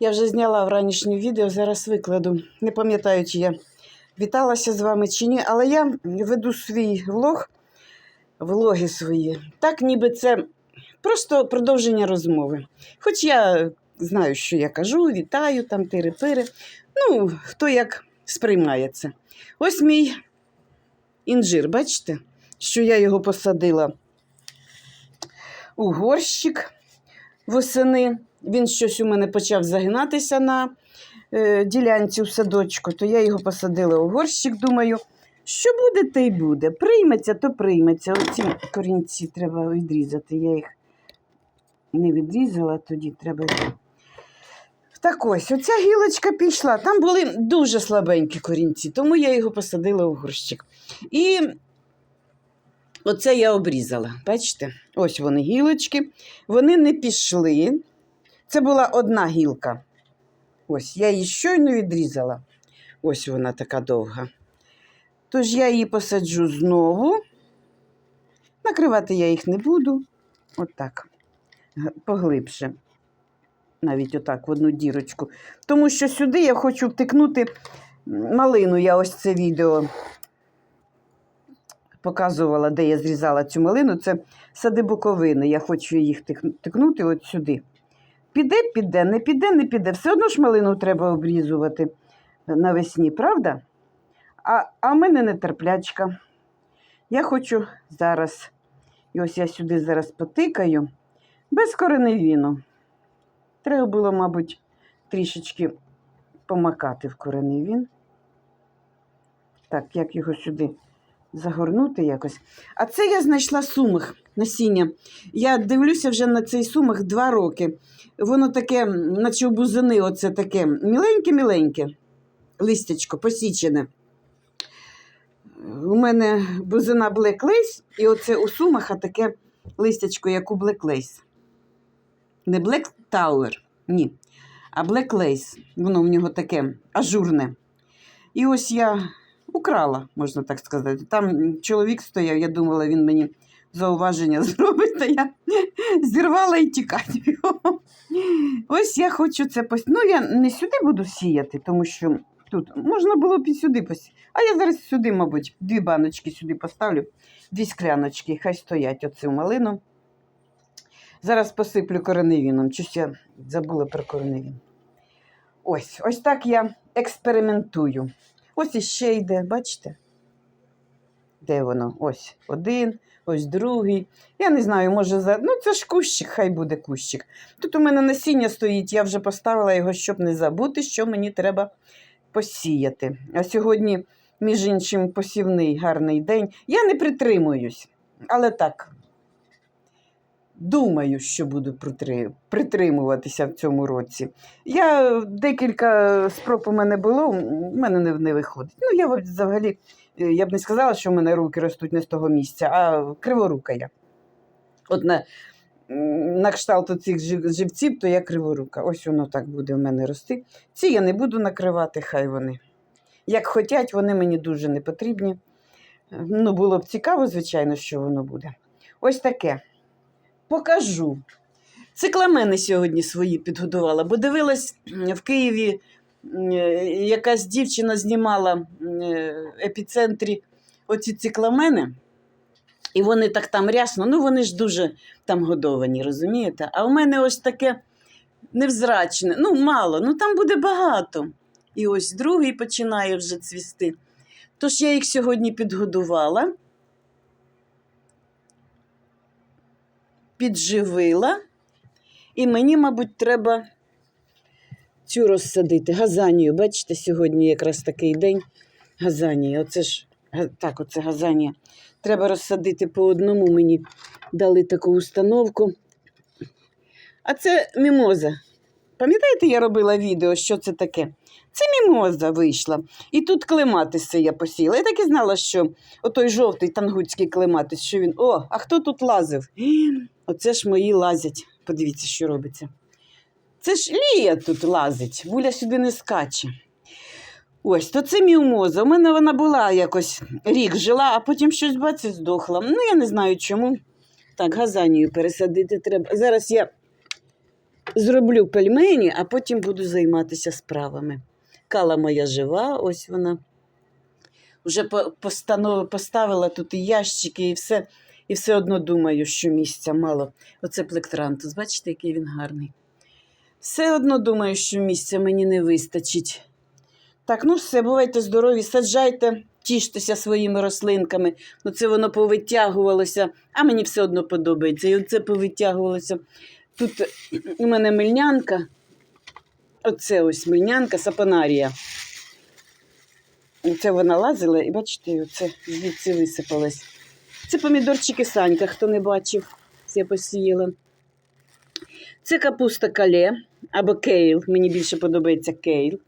Я вже зняла в ранішнє відео, зараз викладу. Не пам'ятаю, чи я віталася з вами чи ні, але я веду свій влог, влоги свої. Так, ніби це просто продовження розмови. Хоч я знаю, що я кажу, вітаю, там тири-пири. Ну, хто як сприймає це. Ось мій інжир, бачите, що я його посадила у горщик восени. Він щось у мене почав загинатися на е, ділянці в садочку, то я його посадила у горщик. Думаю, що буде, те й буде. Прийметься, то прийметься. Оці корінці треба відрізати. Я їх не відрізала, тоді треба. Так ось, оця гілочка пішла. Там були дуже слабенькі корінці, тому я його посадила у горщик. І оце я обрізала. Бачите? Ось вони гілочки. Вони не пішли. Це була одна гілка. Ось, я її щойно відрізала. Ось вона така довга. Тож я її посаджу знову. Накривати я їх не буду. Отак. Поглибше. Навіть отак, в одну дірочку. Тому що сюди я хочу втикнути малину. Я ось це відео показувала, де я зрізала цю малину. Це сади буковини. Я хочу їх тик- тикнути от сюди. Піде, піде, не піде, не піде. Все одно ж малину треба обрізувати навесні, правда? А, а в мене нетерплячка. Я хочу зараз, і ось я сюди зараз потикаю, без кореневіну. Треба було, мабуть, трішечки помакати в кореневін. Так, як його сюди загорнути якось. А це я знайшла сумах насіння. Я дивлюся вже на цей сумах два роки. Воно таке, наче бузини, оце таке міленьке-міленьке листячко, посічене. У мене бузина Lace, і оце у сумаха таке листячко, як у Lace. Не Black Tower, ні, а Black Lace. Воно в нього таке ажурне. І ось я украла, можна так сказати. Там чоловік стояв, я думала, він мені зауваження зробить, та я зірвала і тікати його. Ось я хочу це пос... Ну, я не сюди буду сіяти, тому що тут можна було б і сюди посіяти. А я зараз сюди, мабуть, дві баночки сюди поставлю, дві скляночки, хай стоять оцю малину. Зараз посиплю кореневіном. Щось я забула про кореневін. Ось, ось так я експериментую. Ось іще йде, бачите? Де воно? Ось один, ось другий. Я не знаю, може за. Ну, це ж кущик, хай буде кущик. Тут у мене насіння стоїть, я вже поставила його, щоб не забути, що мені треба посіяти. А сьогодні, між іншим, посівний гарний день. Я не притримуюсь, але так. Думаю, що буду притримуватися в цьому році. Я декілька спроб у мене було, в мене не, не виходить. Ну, я взагалі, е, я б не сказала, що в мене руки ростуть не з того місця, а криворука я. От на, на кшталт цих живців, то я криворука. Ось воно так буде в мене рости. Ці я не буду накривати, хай вони. Як хотять, вони мені дуже не потрібні. Ну, було б цікаво, звичайно, що воно буде. Ось таке. Покажу. Цикламени сьогодні свої підготувала, бо дивилась в Києві е, якась дівчина знімала е, в епіцентрі оці цикламени, і вони так там рясно, ну вони ж дуже там годовані, розумієте? А у мене ось таке невзрачне, ну мало, ну там буде багато. І ось другий починає вже цвісти. Тож я їх сьогодні підгодувала. Підживила, і мені, мабуть, треба цю розсадити. Газанію. Бачите, сьогодні якраз такий день газанії. Оце ж так, оце газанія. Треба розсадити по одному. Мені дали таку установку. А це мімоза. Пам'ятаєте, я робила відео, що це таке? Це мімоза вийшла. І тут клематиси я посіла. Я так і знала, що отой жовтий тангутський клематис, що він. О, а хто тут лазив? Оце ж мої лазять. Подивіться, що робиться. Це ж Лія тут лазить, Вуля сюди не скаче. Ось, то це мімоза. У мене вона була якось рік жила, а потім щось баці здохла. Ну, я не знаю чому. Так, газанію пересадити треба. Зараз я зроблю пельмені, а потім буду займатися справами. Кала моя жива, ось вона. Вже поставила тут і ящики, і все, і все одно думаю, що місця мало. Оце плектрантус, бачите, який він гарний. Все одно думаю, що місця мені не вистачить. Так, ну все, бувайте здорові, саджайте, тіштеся своїми рослинками. Ну, це воно повитягувалося, а мені все одно подобається. І оце повитягувалося. Тут у мене мильнянка. Оце ось мильнянка сапонарія. Оце вона лазила, і бачите, оце звідси висипалось. Це помідорчики Санька, хто не бачив, це посіяла. Це капуста кале або кейл. Мені більше подобається кейл.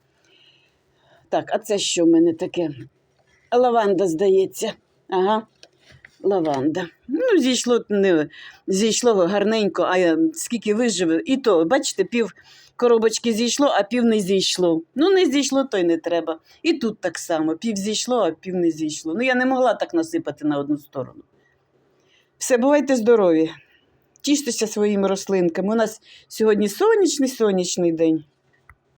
Так, а це що в мене таке? Лаванда, здається. Ага, лаванда. Ну, зійшло, не, зійшло гарненько, а я скільки виживе. І то, бачите, пів коробочки зійшло, а пів не зійшло. Ну, не зійшло, то й не треба. І тут так само: пів зійшло, а пів не зійшло. Ну, я не могла так насипати на одну сторону. Все, бувайте здорові. Тіштеся своїми рослинками. У нас сьогодні сонячний сонячний день.